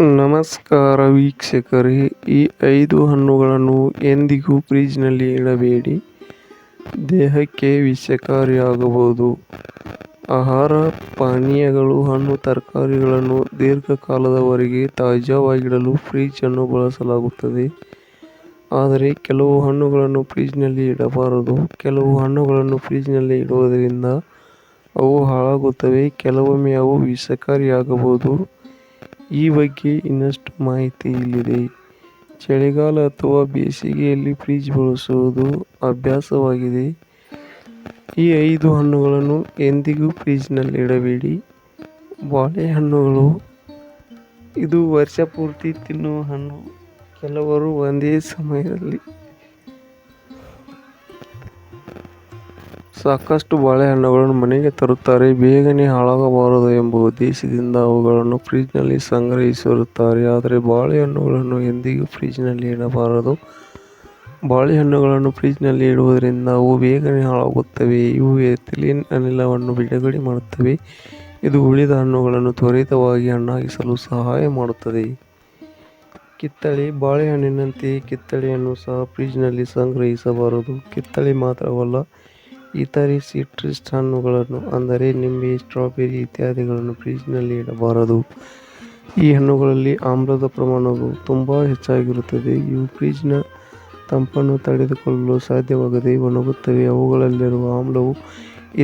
ನಮಸ್ಕಾರ ವೀಕ್ಷಕರೇ, ಈ ಐದು ಹಣ್ಣುಗಳನ್ನು ಎಂದಿಗೂ ಫ್ರಿಜ್ನಲ್ಲಿ ಇಡಬೇಡಿ. ದೇಹಕ್ಕೆ ವಿಷಕಾರಿಯಾಗಬಹುದು. ಆಹಾರ, ಪಾನೀಯಗಳು, ಹಣ್ಣು, ತರಕಾರಿಗಳನ್ನು ದೀರ್ಘಕಾಲದವರೆಗೆ ತಾಜಾವಾಗಿಡಲು ಫ್ರಿಜ್ ಅನ್ನು ಬಳಸಲಾಗುತ್ತದೆ. ಆದರೆ ಕೆಲವು ಹಣ್ಣುಗಳನ್ನು ಫ್ರಿಜ್ನಲ್ಲಿ ಇಡಬಾರದು. ಕೆಲವು ಹಣ್ಣುಗಳನ್ನು ಫ್ರಿಜ್ನಲ್ಲಿ ಇಡುವುದರಿಂದ ಅವು ಹಾಳಾಗುತ್ತವೆ. ಕೆಲವೊಮ್ಮೆ ಅವು ವಿಷಕಾರಿಯಾಗಬಹುದು. ಈ ಬಗ್ಗೆ ಇನ್ನಷ್ಟು ಮಾಹಿತಿ ಇಲ್ಲಿದೆ. ಚಳಿಗಾಲ ಅಥವಾ ಬೇಸಿಗೆಯಲ್ಲಿ ಫ್ರಿಜ್ ಬಳಸುವುದು ಅಭ್ಯಾಸವಾಗಿದೆ. ಈ ಐದು ಹಣ್ಣುಗಳನ್ನು ಎಂದಿಗೂ ಫ್ರಿಜ್ನಲ್ಲಿ ಇಡಬೇಡಿ. ಬಾಳೆಹಣ್ಣುಗಳು, ಇದು ವರ್ಷ ಪೂರ್ತಿ ತಿನ್ನುವ ಹಣ್ಣು. ಕೆಲವರು ಒಂದೇ ಸಮಯದಲ್ಲಿ ಸಾಕಷ್ಟು ಬಾಳೆಹಣ್ಣುಗಳನ್ನು ಮನೆಗೆ ತರುತ್ತಾರೆ. ಬೇಗನೆ ಹಾಳಾಗಬಾರದು ಎಂಬ ಉದ್ದೇಶದಿಂದ ಅವುಗಳನ್ನು ಫ್ರಿಜ್ನಲ್ಲಿ ಸಂಗ್ರಹಿಸಿರುತ್ತಾರೆ. ಆದರೆ ಬಾಳೆಹಣ್ಣುಗಳನ್ನು ಎಂದಿಗೂ ಫ್ರಿಜ್ನಲ್ಲಿ ಇಡಬಾರದು. ಬಾಳೆಹಣ್ಣುಗಳನ್ನು ಫ್ರಿಜ್ನಲ್ಲಿ ಇಡುವುದರಿಂದ ಅವು ಬೇಗನೆ ಹಾಳಾಗುತ್ತವೆ. ಇವು ಎಥಿಲಿನ್ ಅನಿಲವನ್ನು ಬಿಡುಗಡೆ ಮಾಡುತ್ತವೆ. ಇದು ಉಳಿದ ಹಣ್ಣುಗಳನ್ನು ತ್ವರಿತವಾಗಿ ಹಣ್ಣಾಗಿಸಲು ಸಹಾಯ ಮಾಡುತ್ತದೆ. ಕಿತ್ತಳೆ ಬಾಳೆಹಣ್ಣಿನಂತೆಯೇ ಕಿತ್ತಳೆಯನ್ನು ಸಹ ಫ್ರಿಜ್ನಲ್ಲಿ ಸಂಗ್ರಹಿಸಬಾರದು. ಕಿತ್ತಳೆ ಮಾತ್ರವಲ್ಲ ಇತರೆ ಸಿಟ್ರಸ್ ಹಣ್ಣುಗಳನ್ನು, ಅಂದರೆ ನಿಂಬೆ ಸ್ಟ್ರಾಬೆರಿ ಇತ್ಯಾದಿಗಳನ್ನು ಫ್ರಿಜ್ನಲ್ಲಿ ಇಡಬಾರದು. ಈ ಹಣ್ಣುಗಳಲ್ಲಿ ಆಮ್ಲದ ಪ್ರಮಾಣವು ತುಂಬ ಹೆಚ್ಚಾಗಿರುತ್ತದೆ. ಇವು ಫ್ರಿಜ್ನ ತಂಪನ್ನು ತಡೆದುಕೊಳ್ಳಲು ಸಾಧ್ಯವಾಗದೆ ಒಣಗುತ್ತವೆ. ಅವುಗಳಲ್ಲಿರುವ ಆಮ್ಲವು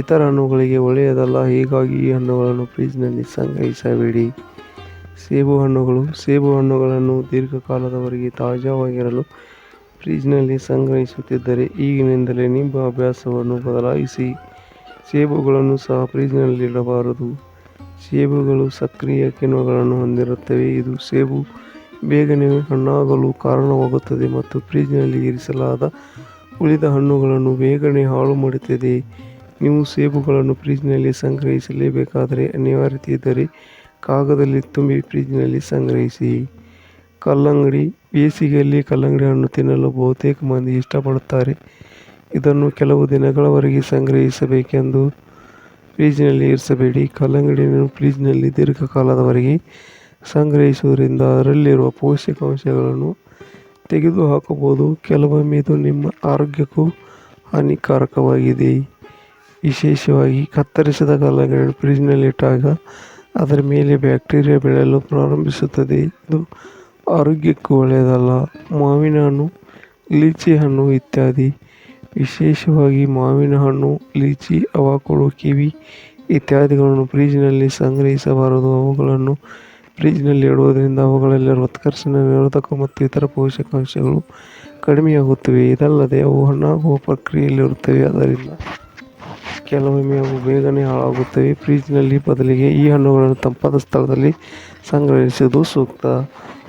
ಇತರ ಹಣ್ಣುಗಳಿಗೆ ಒಳ್ಳೆಯದಲ್ಲ. ಹೀಗಾಗಿ ಈ ಹಣ್ಣುಗಳನ್ನು ಫ್ರಿಜ್ನಲ್ಲಿ ಸಂಗ್ರಹಿಸಬೇಡಿ. ಸೇಬು ಹಣ್ಣುಗಳು, ಸೇಬು ಹಣ್ಣುಗಳನ್ನು ದೀರ್ಘಕಾಲದವರೆಗೆ ತಾಜಾವಾಗಿರಲು ಫ್ರಿಜ್ನಲ್ಲಿ ಸಂಗ್ರಹಿಸುತ್ತಿದ್ದರೆ ಈಗಿನಿಂದಲೇ ನಿಮ್ಮ ಅಭ್ಯಾಸವನ್ನು ಬದಲಾಯಿಸಿ ಸೇಬುಗಳನ್ನು ಸಹ ಫ್ರಿಜ್ನಲ್ಲಿ ಇಡಬಾರದು. ಸೇಬುಗಳು ಸಕ್ರಿಯ ಕಿಣ್ವಗಳನ್ನು ಹೊಂದಿರುತ್ತವೆ. ಇದು ಸೇಬು ಬೇಗನೆ ಹಣ್ಣಾಗಲು ಕಾರಣವಾಗುತ್ತದೆ ಮತ್ತು ಫ್ರಿಜ್ನಲ್ಲಿ ಇರಿಸಲಾದ ಉಳಿದ ಹಣ್ಣುಗಳನ್ನು ಬೇಗನೆ ಹಾಳು ಮಾಡುತ್ತದೆ. ನೀವು ಸೇಬುಗಳನ್ನು ಫ್ರಿಜ್ನಲ್ಲಿ ಸಂಗ್ರಹಿಸಲೇಬೇಕಾದರೆ ಅನಿವಾರ್ಯತೆ ಇದ್ದರೆ ಕಾಗದದಲ್ಲಿ ತುಂಬಿ ಫ್ರಿಜ್ನಲ್ಲಿ ಸಂಗ್ರಹಿಸಿ. ಕಲ್ಲಂಗಡಿ ಬೇಸಿಗೆಯಲ್ಲಿ ಕಲ್ಲಂಗಡಿ ಹಣ್ಣು ತಿನ್ನಲು ಬಹುತೇಕ ಮಂದಿ ಇಷ್ಟಪಡುತ್ತಾರೆ. ಇದನ್ನು ಕೆಲವು ದಿನಗಳವರೆಗೆ ಸಂಗ್ರಹಿಸಬೇಕೆಂದು ಫ್ರಿಜ್ನಲ್ಲಿ ಇರಿಸಬೇಡಿ. ಕಲ್ಲಂಗಡಿಯನ್ನು ಫ್ರಿಜ್ನಲ್ಲಿ ದೀರ್ಘಕಾಲದವರೆಗೆ ಸಂಗ್ರಹಿಸುವುದರಿಂದ ಅದರಲ್ಲಿರುವ ಪೋಷಕಾಂಶಗಳನ್ನು ತೆಗೆದುಹಾಕಬಹುದು. ಕೆಲವೊಮ್ಮೆ ಇದು ನಿಮ್ಮ ಆರೋಗ್ಯಕ್ಕೂ ಹಾನಿಕಾರಕವಾಗಿದೆ. ವಿಶೇಷವಾಗಿ ಕತ್ತರಿಸಿದ ಕಲ್ಲಂಗಡಿಯನ್ನು ಫ್ರಿಡ್ಜ್ನಲ್ಲಿಟ್ಟಾಗ ಅದರ ಮೇಲೆ ಬ್ಯಾಕ್ಟೀರಿಯಾ ಬೆಳೆಯಲು ಪ್ರಾರಂಭಿಸುತ್ತದೆ. ಇದು ಆರೋಗ್ಯಕ್ಕೂ ಒಳ್ಳೆಯದಲ್ಲ. ಮಾವಿನ ಹಣ್ಣು, ಲೀಚಿ ಹಣ್ಣು ಇತ್ಯಾದಿ. ವಿಶೇಷವಾಗಿ ಮಾವಿನ ಹಣ್ಣು, ಲೀಚಿ ಆವಾಕಾಡೊ ಕಿವಿ ಇತ್ಯಾದಿಗಳನ್ನು ಫ್ರಿಜ್ನಲ್ಲಿ ಸಂಗ್ರಹಿಸಬಾರದು. ಅವುಗಳನ್ನು ಫ್ರಿಜ್ನಲ್ಲಿ ಇಡುವುದರಿಂದ ಅವುಗಳಲ್ಲಿರುವ ಉತ್ಕರ್ಷಣ ನಿರೋಧಕ ಮತ್ತು ಇತರ ಪೋಷಕಾಂಶಗಳು ಕಡಿಮೆಯಾಗುತ್ತವೆ. ಇದಲ್ಲದೆ ಅವು ಹಣ್ಣಾಗುವ ಪ್ರಕ್ರಿಯೆಯಲ್ಲಿರುತ್ತವೆ. ಅದರಿಂದ ಕೆಲವೊಮ್ಮೆ ಅವು ಬೇಗನೆ ಹಾಳಾಗುತ್ತವೆ. ಫ್ರಿಜ್ನಲ್ಲಿ ಬದಲಿಗೆ ಈ ಹಣ್ಣುಗಳನ್ನು ತಂಪಾದ ಸ್ಥಳದಲ್ಲಿ ಸಂಗ್ರಹಿಸುವುದು ಸೂಕ್ತ.